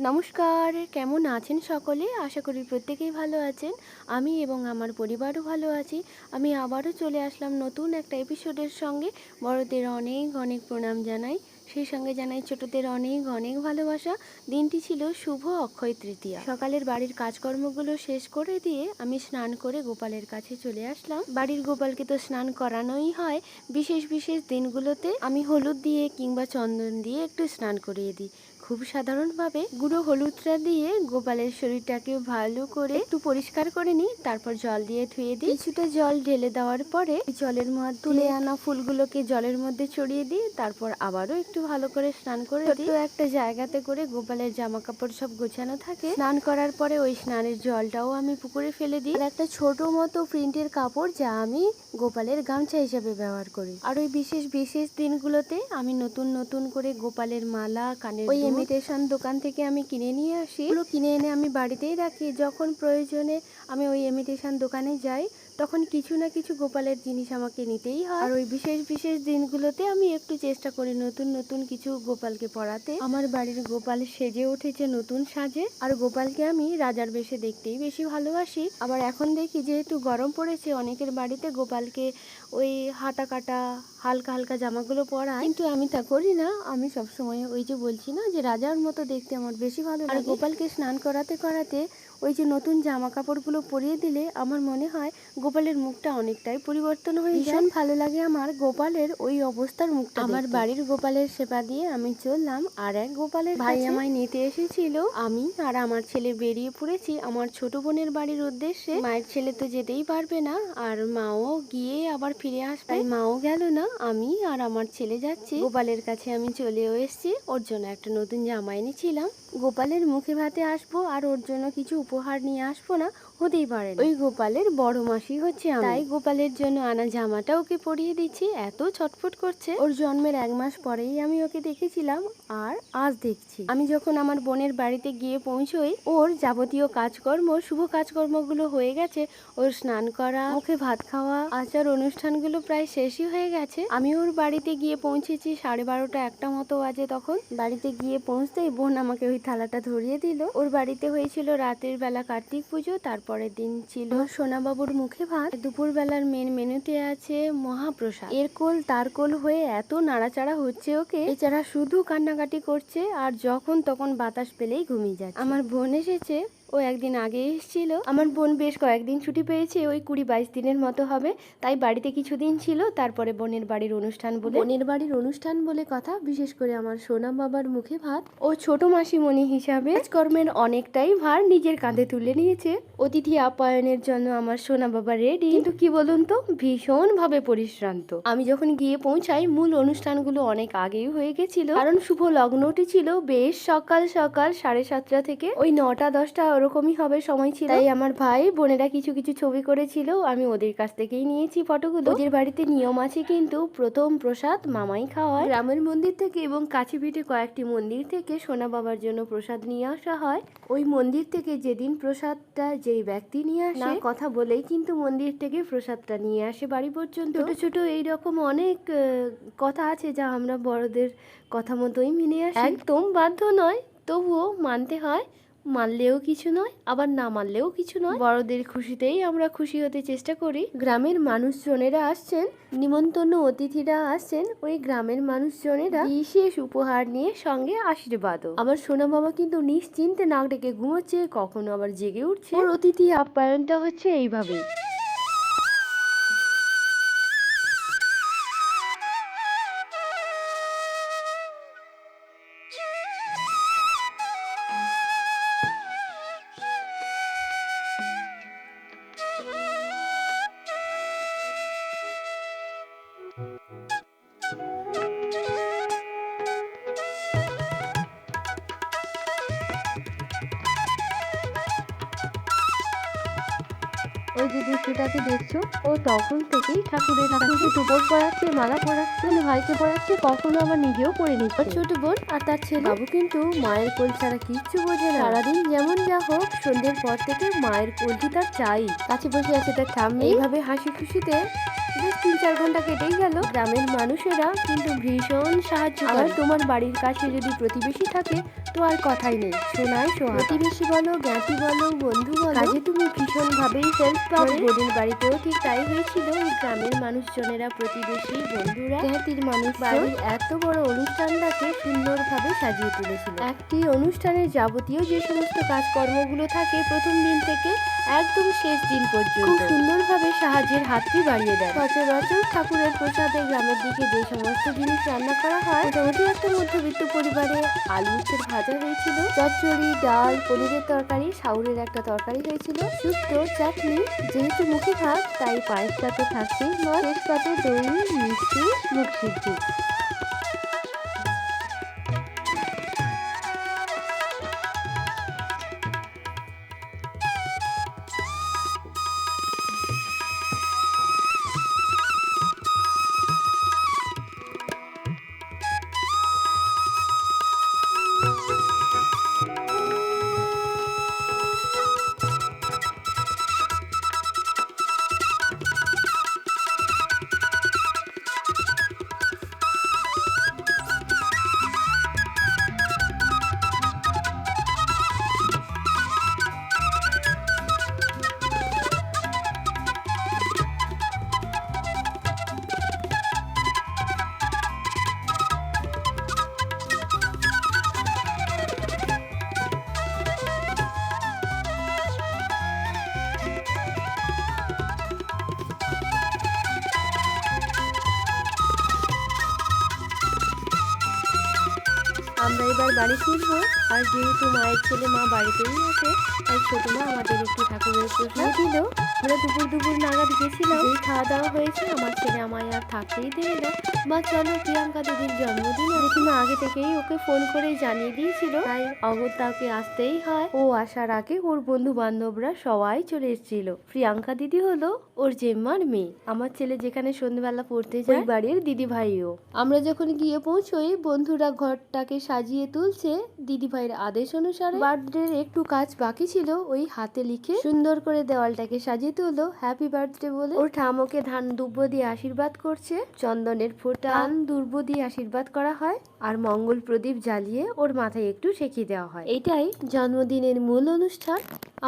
নমস্কার, কেমন আছেন সকলে? আশা করি প্রত্যেকেই ভালো আছেন। আমি এবং আমার পরিবারও ভালো আছি। আমি আবারও চলে আসলাম নতুন একটা এপিসোডের সঙ্গে। বড়দের অনেক অনেক প্রণাম জানাই। সেই সঙ্গে জানাই ছোটদের অনেক অনেক ভালোবাসা। দিনটি ছিল শুভ অক্ষয় তৃতীয়া। সকালের বাড়ির কাজকর্মগুলো শেষ করে দিয়ে আমি স্নান করে গোপালের কাছে চলে আসলাম। বাড়ির গোপালকে তো স্নান করানোই হয়। বিশেষ বিশেষ দিনগুলোতে আমি হলুদ দিয়ে কিংবা চন্দন দিয়ে একটু স্নান করিয়ে দিই। খুব সাধারণভাবে গুঁড়ো হলুদটা দিয়ে গোপালের শরীরটাকে ভালো করে একটু পরিষ্কার করে নিই তারপর জল দিয়ে ধুয়ে দিই। কিছুটা জল ঢেলে দেওয়ার পরে জলের মধ্যে তুলে আনা ফুলগুলোকে জলের মধ্যে ছড়িয়ে দিই তারপর আবারও একটু ভালো করে স্নান করে দিই। একটা জায়গাতে করে গোপালের জামা কাপড় সব গোছানো থাকে। স্নান করার পরে ওই স্নানের জলটাও আমি পুকুরে ফেলে দিই। আর একটা ছোট মতো প্রিন্টের কাপড় যা আমি গোপালের গামছা হিসেবে ব্যবহার করি। আর ওই বিশেষ বিশেষ দিনগুলোতে আমি নতুন নতুন করে গোপালের মালা কানের ওই ইমিটেশন দোকান থেকে আমি কিনে নিয়ে আসি। ওগুলো কিনে এনে আমি বাড়িতেই রাখি। যখন প্রয়োজনে আমি ওই ইমিটেশন দোকানে যাই, তখন কিছু না কিছু গোপালের জিনিস আমাকে নিতেই হয়। আর ওই বিশেষ বিশেষ দিনগুলোতে আমি একটু চেষ্টা করি নতুন নতুন কিছু গোপালকে পড়াতে। আমার বাড়ির গোপাল সেজে উঠেছে নতুন সাজে। আর গোপালকে আমি রাজার বেশে দেখতেই বেশি ভালোবাসি। আবার এখন দেখি যেহেতু গরম পড়েছে, অনেকের বাড়িতে গোপালকে ওই হাতা কাটা হালকা হালকা জামাগুলো পরায় কিন্তু আমি তা করি না। আমি সবসময় ওই যে বলছি না যে রাজার মতো দেখতে আমার বেশি ভালো আর গোপালকে স্নান করাতে করাতে ওই যে নতুন জামা কাপড়গুলো পরিয়ে দিলে আমার মনে হয় গোপালের মুখটা অনেকটাই পরিবর্তন হয়ে ভীষণ ভালো লাগে আমার গোপালের ওই অবস্থার মুখটা আমার বাড়ির গোপালের সেবা দিয়ে আমি চললাম আর এক গোপালের ভাই আমায় নিতে এসেছিল। আমি আর আমার ছেলে বেরিয়ে পড়েছি আমার ছোট বোনের বাড়ির উদ্দেশ্যে। মায়ের ছেলে তো যেতেই পারবে না। আর মাও গিয়ে আবার ফিরে আসবে। মাও গেল না আমি আর আমার ছেলে যাচ্ছি। গোপালের কাছে আমি চলেও এসেছি ওর জন্য একটা নতুন জামা এনেছিলাম। গোপালের মুখে ভাতে আসব আর ওর জন্য কিছু উপহার নিয়ে আসব না হতেই পারে ওই গোপালের বড় মাসি হচ্ছে তাই গোপালের জন্য আনা জামাটা ওকে পরিয়ে দিচ্ছি এত ছটফট করছে। ওর জন্মের এক মাস পরেই আমি ওকে দেখেছিলাম আর আজ দেখছি। আমি যখন আমার বোনের বাড়িতে গিয়ে পৌঁছই ওর যাবতীয় কাজকর্ম শুভ কাজকর্মগুলো হয়ে গেছে। ওর স্নান করা মুখে ভাত খাওয়া আচার অনুষ্ঠানগুলো প্রায় শেষই হয়ে গেছে। আমি ওর বাড়িতে গিয়ে পৌঁছেছি সাড়ে বারোটা একটা মতো বাজে তখন। বাড়িতে গিয়ে পৌঁছতেই বোন আমাকে ওই থালাটা ধরিয়ে দিল। ওর বাড়িতে হয়েছিল রাতের বেলা কার্তিক পুজো, তারপরের দিন ছিল সোনাবাবুর মুখে ভাত। দুপুর বেলার মেন মেনুতে আছে মহাপ্রসাদ। এর কোল তার কোল হয়ে এত নাড়াচাড়া হচ্ছে ওকে। এছাড়া শুধু কান্নাকাটি করছে আর যখন তখন বাতাস পেলেই ঘুমিয়ে যাচ্ছে। আমার বোন এসেছে। ও একদিন আগে এসেছিল। আমার বোন বেশ কয়েকদিন ছুটি পেয়েছে ওই কুড়ি বাইশ দিনের মতো হবে। তাই বাড়িতে কিছুদিন ছিল তারপরে বোনের বাড়ির অনুষ্ঠান বলে বোনের বাড়ির অনুষ্ঠান বলে কথা বিশেষ করে আমার সোনা বাবার মুখে ভাত। ও ছোট মাসিমণি হিসাবে কর্মের অনেকটাই ভার নিজের কাঁধে তুলে নিয়েছে। অতিথি আপ্যায়নের জন্য আমার সোনা বাবা রেডি কিন্তু কি বলুন তো ভীষণ ভাবে পরিশ্রান্ত। আমি যখন গিয়ে পৌঁছাই মূল অনুষ্ঠানগুলো অনেক আগেই হয়ে গেছিল। কারণ শুভ লগ্নটি ছিল বেশ সকাল সকাল সাড়ে সাতটা থেকে ওই নটা দশটা ওরকমই হবে সময় ছিল। তাই আমার ভাই বোনেরা কিছু কিছু ছবি করেছিল আমি ওদের কাছ থেকেই নিয়েছি ফটোগুলো। ওদের বাড়িতে নিয়ম আছে কিন্তু প্রথম প্রসাদ মামাই খাওয়ায়। গ্রামের মন্দির থেকে এবং কাছে পিঠে কয়েকটি মন্দির থেকে সোনা বাবার জন্য প্রসাদ নিয়ে আসা হয়। ওই মন্দির থেকে যেদিন প্রসাদটা যেই ব্যক্তি নিয়ে আসে না কথা বলেই কিন্তু মন্দির থেকে প্রসাদটা নিয়ে আসে বাড়ি পর্যন্ত। ছোট ছোট এইরকম অনেক কথা আছে যা আমরা বড়দের কথা মতোই মেনে আসি। একদম বাধ্য নয় তবুও মানতে হয় মানলেও কিছু নয়, আবার না মানলেও কিছু নয়। বড়দের খুশিতেই আমরা খুশি হতে চেষ্টা করি। গ্রামের মানুষজনেরা আসছেন, নিমন্ত্রণ অতিথিরা আসছেন, ওই গ্রামের মানুষজনেরা বিশেষ উপহার নিয়ে সঙ্গে আশীর্বাদও। আবার সোনা বাবা কিন্তু নিশ্চিন্তে নাক ডেকে ঘুমোচ্ছে, কখনো আবার জেগে উঠছে। ওর অতিথি আপ্যায়নটা হচ্ছে এইভাবেই। ওই যে দৃশ্যটাকে দেখছ? ও তখন থেকেই ঠাকুরের ঠাকুরকে টুপর পড়াচ্ছে মালা পড়াচ্ছে মানে ভাইকে পড়াচ্ছে কখনো আবার নিজেও পড়ে নিচ্ছে ছোট বোন আর তার ছেলে। বাবু কিন্তু মায়ের কোল ছাড়া কিচ্ছু বোঝে না। সারাদিন যেমন যা হোক সন্ধ্যের পর থেকে মায়ের কোলটি তার চাই। কাছে বসে আছে তার ঠাম্মি। এইভাবে হাসি খুশিতে বেশ তিন চার ঘণ্টা কেটেই গেল। গ্রামের মানুষেরা কিন্তু ভীষণ সাহায্য করে। তোমার বাড়ির কাছে যদি প্রতিবেশী থাকে তো আর কথাই নেই। শোনায় শোনা। প্রতিবেশী বলো জ্ঞাতি বলো বন্ধু বলো কাজে তুমি ভীষণ ভাবেই হেল্প পাবে বোনের বাড়িতেও ঠিক তাই হয়েছিল। গ্রামের মানুষজনেরা প্রতিবেশী বন্ধুরা জ্ঞাতির মানুষ বাড়ির এত বড় অনুষ্ঠানটাকে সুন্দরভাবে সাজিয়ে তুলেছিল। একটি অনুষ্ঠানের যাবতীয় যে সমস্ত কাজকর্মগুলো থাকে প্রথম দিন থেকে একদম শেষ দিন পর্যন্ত। খুব সুন্দরভাবে সাহায্যের হাতটি বাড়িয়ে দেয়। সচরাচর ঠাকুরের প্রসাদে গ্রামের দিকে যে সমস্ত জিনিস রান্না করা হয়, মোটামুটি একটা মধ্যবিত্ত পরিবারে আলু উচ্ছের ভাজা হয়েছিল, চচ্চড়ি, ডাল, পনিরের তরকারি সাউরের একটা তরকারি হয়েছিল, শুক্তো, চাটনি, যেহেতু মুখে ভাত, তাই পায়েসটা তো থাকছেই নয় শেষ পাতে দই, মিষ্টি মুখ সিদ্ধি। বাড়ি ফিরবো আর যেহেতু মায়ের ছেলে, মা বাড়িতেই আছে, তাই ছোট মা আমাদের একটু ঠাকুরের প্রসাদ দিল। আমরা দুপুর দুপুর নাগাদ গেছিলাম। এই খাওয়া দাওয়া হয়েছে, আমার ছেলে আমায় আর থাকতেই দেবে না। মা, চলো, প্রিয়াঙ্কা দিদির জন্মদিন আর মা আগে থেকেই ওকে ফোন করে জানিয়ে দিয়েছিল। তাই অগত্যাকে আসতেই হয়। ও আসার আগে ওর বন্ধু বান্ধবরা সবাই চলে এসেছিল। প্রিয়াঙ্কা দিদি হলো ওর জেম্মার মেয়ে। আমার ছেলে যেখানে সন্ধ্যেবেলা পড়তে যায় বাড়ির দিদি ভাইও আমরা যখন গিয়ে পৌঁছোই, বন্ধুরা ঘরটাকে সাজিয়ে তুলছে দিদি ভাইয়ের আদেশ অনুসারে বার্থডের একটু কাজ বাকি ছিল, ওই হাতে লিখে সুন্দর করে দেওয়ালটাকে সাজিয়ে তুললো। হ্যাপি বার্থডে বলে ওর ঠামকে ধান দুব্ব দিয়ে আশীর্বাদ করছে। চন্দনের ফোঁটা ধান দুর্ব দিয়ে আশীর্বাদ করা হয় আর মঙ্গল প্রদীপ জ্বালিয়ে ওর মাথায় একটু শেখি দেওয়া হয়। এটাই জন্মদিনের মূল অনুষ্ঠান।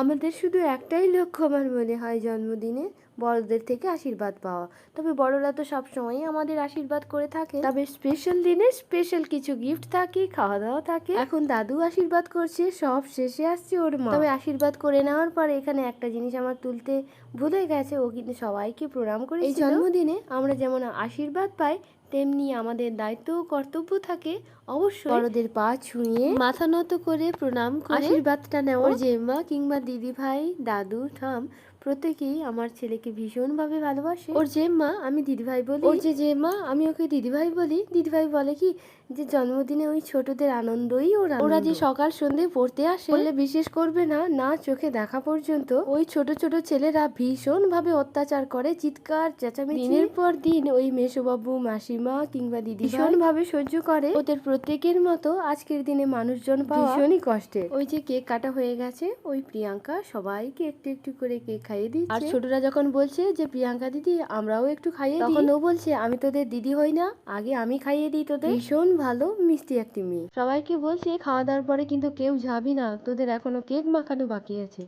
আমাদের শুধু একটাই লক্ষ্য আমার মনে হয় জন্মদিনে। বড়দের থেকে আশীর্বাদ পাওয়া। তবে বড়রা তো সবসময় আমাদের আশীর্বাদ করে থাকে। তবে স্পেশাল দিনে স্পেশাল কিছু গিফট থাকে খাওয়া দাওয়া থাকে। এখন দাদু আশীর্বাদ করছে সব শেষে আসছে ওর মা। তবে আশীর্বাদ করে নেওয়ার পরে এখানে একটা জিনিস আমার তুলতে ভুলে গেছে ও কিন্তু সবাইকে প্রণাম করে এই জন্মদিনে আমরা যেমন আশীর্বাদ পাই তেমনি আমাদের দায়িত্ব ও কর্তব্য থাকে। অবশ্যই বড়দের পা ছুঁয়ে মাথা নত করে প্রণাম করে আশীর্বাদটা নেওয়ার ওর জেম্মা কিংবা দিদি ভাই দাদু ঠাম প্রত্যেকেই আমার ছেলেকে ভীষণভাবে ভালোবাসে। ওর যে মা আমি দিদিভাই বলি। ওর যে মা আমি ওকে দিদিভাই বলি। দিদিভাই বলে কি যে জন্মদিনে ওই ছোটদের আনন্দই ওরা ওরা যে সকাল সন্ধে পড়তে আসে বললে বিশেষ করবে না না চোখে দেখা পর্যন্ত ওই ছোট ছোট ছেলেরা ভীষণ ভাবে অত্যাচার করে, চিৎকার, চেঁচামেচি। দিনের পর দিন ওই মেসোবাবু মাসিমা কিংবা দিদি ভীষণ ভাবে সহ্য করে। ওদের প্রত্যেকের মতো আজকের দিনে মানুষজন ভীষণই কষ্টের। ওই যে কেক কাটা হয়ে গেছে, ওই প্রিয়াঙ্কা সবাইকে একটু একটু করে কেক খাইয়ে দিচ্ছে। আর ছোটরা যখন বলছে যে, প্রিয়াঙ্কা দিদি, আমরাও একটু খাইয়ে তখন ও বলছে, আমি তোদের দিদি হই না, আগে আমি খাইয়ে দিই তোদের। ভীষণ ভালো, মিষ্টি একটি মেয়ে। সবাইকে বলছে খাওয়া দাওয়ার পরে কিন্তু কেউ যাবি না। তোদের এখনও কেক মাখানো বাকি আছে।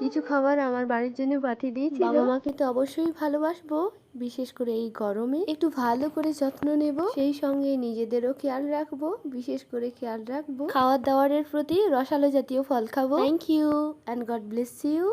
কিছু খাবার আমার বাড়ির জন্য পাঠিয়ে দিয়েছি বাবা মাকে তো অবশ্যই ভালোবাসবো বিশেষ করে এই গরমে। একটু ভালো করে যত্ন নেব সেই সঙ্গে নিজেদেরও খেয়াল রাখব বিশেষ করে খেয়াল রাখব। খাওয়ার দাওয়ারের প্রতি রসালো জাতীয় ফল খাব। Thank you and God bless you